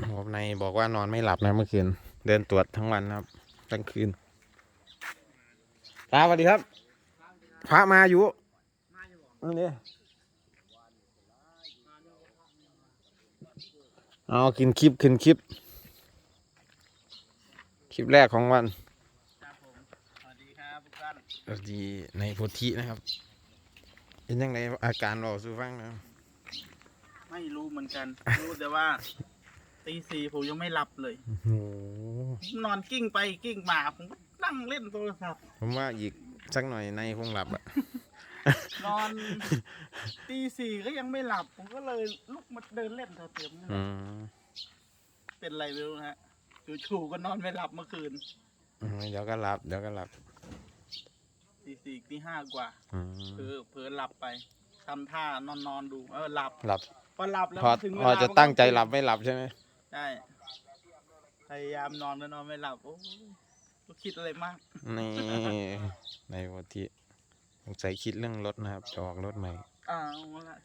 ผมในบอกว่านอนไม่หลับนะเมื่อคืน เดินตรวจทั้งวันนะครับทั้งคืนตาสวัสดีครับ พระมาอยู่นี่เอากินคลิปขึ้นคลิป คลิปแรกของวันครับผมสวัสดีครับทุกท่านสวัสดีในโพธินะครับ เป็นยังไงอาการเราสู้ฟังนะครับไม่รู้เหมือนกัน รู้แต่ว่า ตีสี่ผมยังไม่หลับเลยโอ้โหนอนกิ้งไปกิ้งมาผมก็นั่งเล่นโทรศัพท์ ผมว่าอีกสักหน่อยในคงหลับอะ นอน ตีสี่ก็ยังไม่หลับ ผมก็เลยลุกมาเดินเล่นแถวเตียงนี่แหอืละมเป็นไรไม่รู้นะฮะจู่ๆก็นอนไม่หลับเมื่อคืนเดี๋ยวก็หลับ เดี๋ยวก็หลับตีสี่ตีห้ากว่าอืมเผลอเผลอหลับไปทำท่านอนนอนๆดู เออหลับหลับพอหลับแล้วพอถึงเวพอลาจะมันก็ตั้งใจหลับไม่หลับใช่ไหม ใช่พยายามนอนก็นอนไม่หลับโอ้ยก็คิดอะไรมาก นี่ ในโพธิสงสัยคิดเรื่องรถนะครับจะออกรถใหม่ อ้าวละ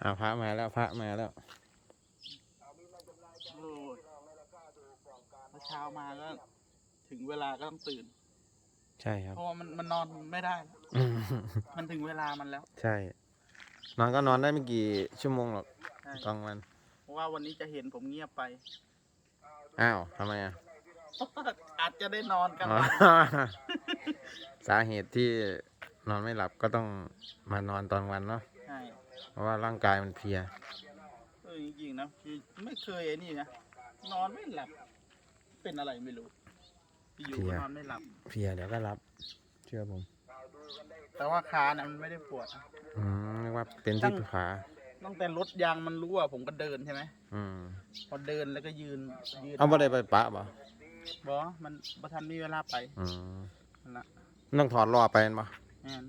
อาพระมาแล้วพระมาแล้วโอ้ยเมื่อเช้ามาก็ถึงเวลาก็ต้องตื่น ใช่ครับ เพราะว่ามันมันนอนไม่ได้แล้วอืมมันถึงเวลามันแล้ว ใช่ นอนก็นอนได้ไม่กี่ชั่วโมงหรอก ใช่กลางวัน เพราะว่าวันนี้จะเห็นผมเงียบไป อ้าวทำไมอะ อาจจะได้นอนกันอ๋อวันสาเหตุที่นอนไม่หลับก็ต้องมานอนตอนวันเนาะ ใช่เพราะว่าร่างกายมันเพลีย เออจริงๆนะคือไม่เคยไอ้นี่นะนอนไม่หลับ เป็นอะไรไม่รู้อยู่เพลีก็ยนอนไม่หลับ เพลียเดี๋ยวก็รับ เชื่อผมแต่ว่าขานะมันไม่ได้ปวดนะอืมเรียกว่าเป็นตั้ที่งขา ตั้งแต่รถยางมันรู้ว่าผมก็เดินใช่ไหมอืมพอเดินแล้วก็ยืนยืนเอาบ่ได้ไปปะบ่บอมันประทันมีเวลาไปอืมนั่นละต้องถอดล้อไปบ่แม่น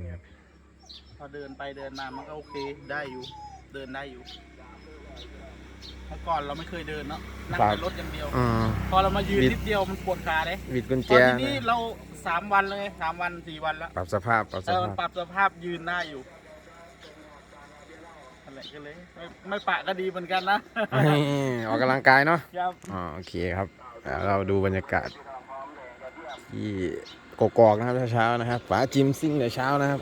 นี่ครับพอเดินไปเดินมามันก็โอเคได้อยู่ เดินได้อยู่ เมื่อก่อนเราไม่เคยเดินเนาะนั่งในรถอย่างเดียวอืมพอเรามายืนบิด นิดเดียวมันปวดขาเลยบิดกุญตแจอนนะนี้เราสามวันเลยสามวันสี่วันแล้วปรับสภาพปรับสเออภาพปรับสภาพยืนได้อยู่อะไรก็เลยไม่ไม่ปะก็ดีเหมือนกันนะนี่ออกกำลังกายเนาะครับอ๋อโอเคครับเดี๋ยวเราดูบรรยากาศที่กกอกนะครับเช้าๆนะครับป๋าจิมซิ่งแต่เช้านะครับ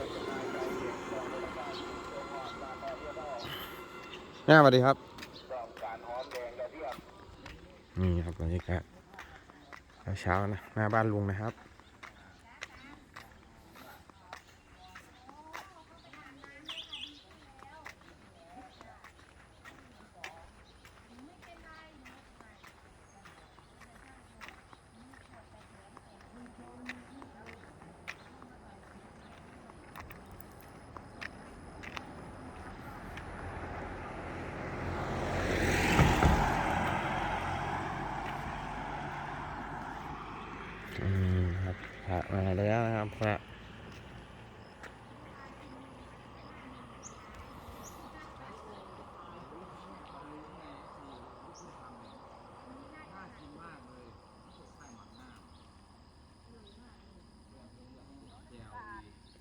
แม่สวัสดีครับ นี่ครับบรรยากาศเช้านะหน้าบ้านลุงนะครับ อืมครับพระมาแล้วนะครับพระ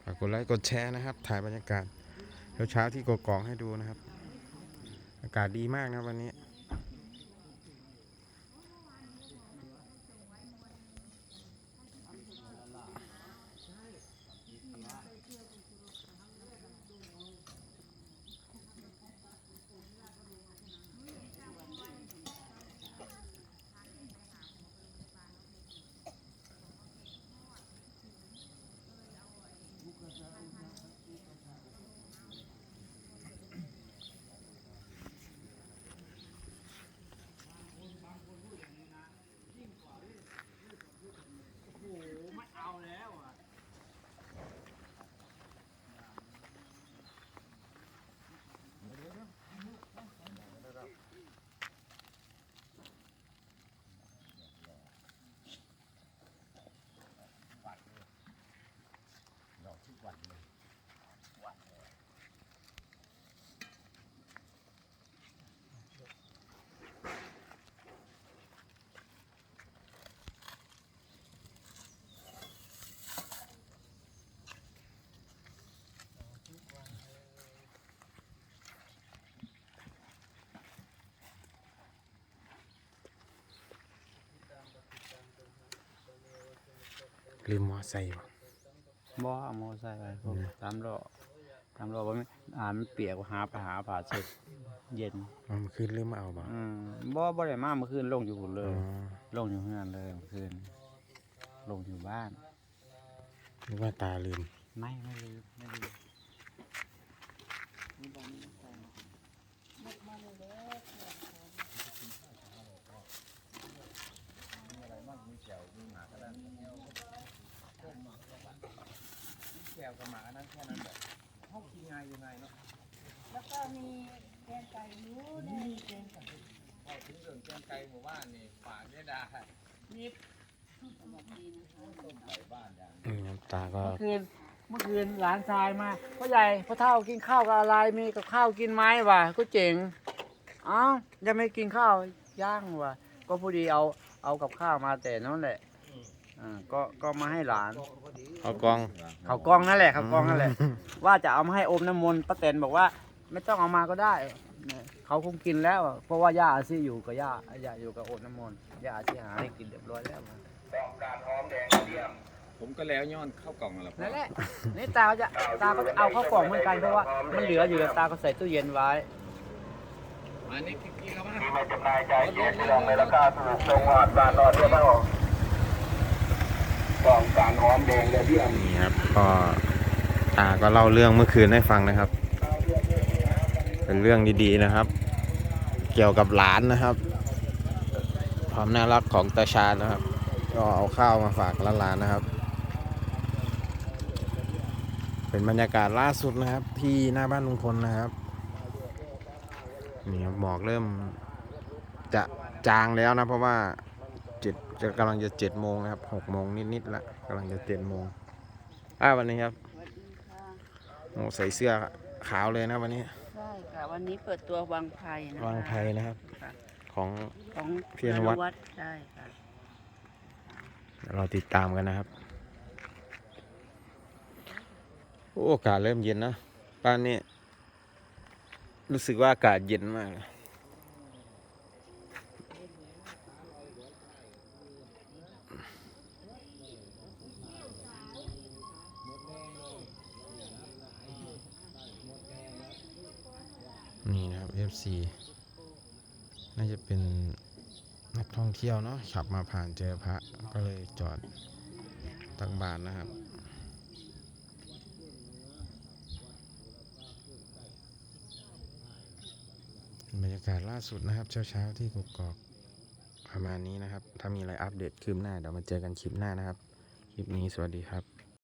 ฝา กดไลค์กดแชร์นะครับ ถ่ายบรรยากาศเช้าที่กกองให้ดูนะครับ อากาศดีมากนะวันนี้ ลืมมอไซค์บ่บ่เอามอไซค์ไปผมอืมตามรอตามรอว่าอ่านมันเปียกหาไปหาผ่าเสร็จเย็นอ๋อเมื่อคืนลืมมาเอาบ่อืมบ่บ่ได้มาเมื่อคืนลงอยู่พุ่นเลอ๋ยอลงอยู่เฮือนเลยเมื่อคืน ลงอยู่บ้านนึกว่าตาลืม ไม่ไม่ลืมไม่ลืม แล้วก็มีแกงไก่ยูนี่แกงไก่อืมครับตาก็ เมื่อคืนเมื่อคืนหลานชายมาพ่อใหญ่พ่อเฒ่ากินข้าวกับอะไรมีกับข้าวกินไหมวะก็เจ๋งเอ้ายังไม่กินข้าวย่างวะก็พอดีเอาเอากับข้าวมาแต่นั่นแหละ อ่าก็ก็มาให้หลานเอากองเขาวกล้องนั่นแหละเขาวกล้องนั่นแหละ ว่าจะเอามาให้อมน้ำมนต์ป้าแตนบอกว่า ไม่ต้องเอามาก็ได้เนี่ยเขาคงกินแล้วอะเพราะว่าย่าอาซี่อยู่กับย่าย่าอยู่กับโอดน้ำมนต์ย่าอาซี่หาให้กินเรียบร้อยแล้วผมก็แล้วย้อนเข้ากล่องนั่นแหละพ่อนั่นแหละนี่ตาก็จะตาก็จะเอาเข้าวกล่องเหมือนกันเพราะว่ามันเหลืออยู่แล้วตาก็ใส่ตู้เย็นไว้มานี่กินแล้วมานี่ นี่ครับก็ตาก็เล่าเรื่องเมื่อคืนให้ฟังนะครับ เป็นเรื่องดีๆนะครับ เกี่ยวกับหลานนะครับ ความน่ารักของตาชาญนะครับ ก็เอาข้าวมาฝากหลานๆนะครับ เป็นบรรยากาศล่าสุดนะครับ ที่หน้าบ้านลุงพลนะครับนี่ครับหมอกเริ่มจะจางแล้วนะเพราะว่า จ็ดจะกำลังจะเจ็ดโมงนะครับหกโมงนิดๆละกำลังจะเจ็ดโมงอ้าวันนี้ครับสวัสดีค่ะโอ้ใส่เสื้อขาวเลยนะวันนี้ ใช่ค่ะวันนี้เปิดตัววังไพรนะคะวางไทยนะครับ ค่ะของของเพียรวัตรตรใช่ค่ะเดี๋ยวเราติดตามกันนะครับโอ้อากาศเริ่มเย็นนะบ้านนี้ รู้สึกว่าอากาศเย็นมากเลยนี่นะครับ FC น่าจะเป็นนักท่องเที่ยวเนาะขับมาผ่านเจอพระก็เลยจอดตักบาทนะครับบรรยากาศล่าสุดนะครับ เช้าๆที่กกอกประมาณนี้นะครับ ถ้ามีอะไรอัปเดตคืบหน้าเดี๋ยวมาเจอกันคลิปหน้านะครับ คลิปนี้สวัสดีครับ